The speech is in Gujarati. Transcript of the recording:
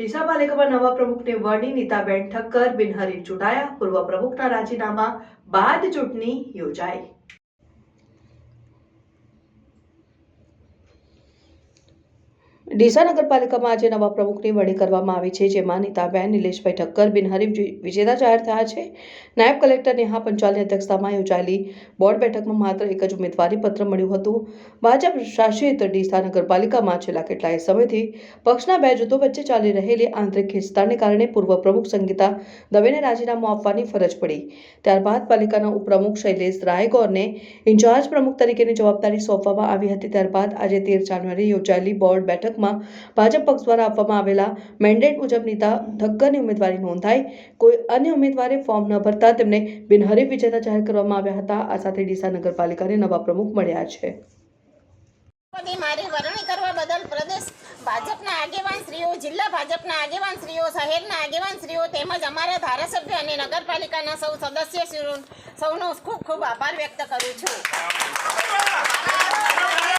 ડીસા પાલિકામાં નવા પ્રમુખની વરણી નીતાબેન ઠક્કર, બિનહરીફ ચૂંટાયા. પૂર્વ પ્રમુખના રાજીનામા બાદ ચૂંટણી યોજાઈ. ડીસા નગરપાલિકામાં આજે નવા પ્રમુખની વડી કરવામાં આવી છે, જેમાં નીતાબેન, નિલેશભાઈ ઠક્કર બિનહરીફ વિજેતા જાહેર થયા છે. નાયબ કલેક્ટર નેહા પંચાલની અધ્યક્ષતામાં યોજાયેલી બોર્ડ બેઠકમાં માત્ર એક જ ઉમેદવારી પત્ર મળ્યું હતું. ભાજપ શાસિત ડીસા નગરપાલિકામાં છેલ્લા કેટલાય સમયથી પક્ષના બે જૂથો વચ્ચે ચાલી રહેલી આંતરિક ખેંચતાણને કારણે પૂર્વ પ્રમુખ સંગીતા દવેને રાજીનામું આપવાની ફરજ પડી. ત્યારબાદ પાલિકાના ઉપપ્રમુખ શૈલેષ રાયગોરને ઇન્ચાર્જ પ્રમુખ તરીકેની જવાબદારી સોંપવામાં આવી હતી. ત્યારબાદ આજે તેર જાન્યુઆરી યોજાયેલી બોર્ડ બેઠકમાં ભાજપ પક્ષ દ્વારા આપવામાં આવેલા મેન્ડેટ મુજબ નીતા ઠક્કરની ઉમેદવારી નોંધાઈ. કોઈ અન્ય ઉમેદવારે ફોર્મ ન ભરતા તેમને બિનહરીફ વિજેતા જાહેર કરવામાં આવ્યા હતા. આ સાથે ડીસા નગરપાલિકાને નવા પ્રમુખ મળ્યા છે. મારી વરણી કરવા બદલ પ્રદેશ ભાજપના આગેવાન શ્રીઓ, જિલ્લા ભાજપના આગેવાન શ્રીઓ, શહેરના આગેવાન શ્રીઓ તેમજ અમારા ધારાસભ્ય અને નગરપાલિકાના સૌ સદસ્ય સૌનો ખૂબ ખૂબ આભાર વ્યક્ત કરું છું.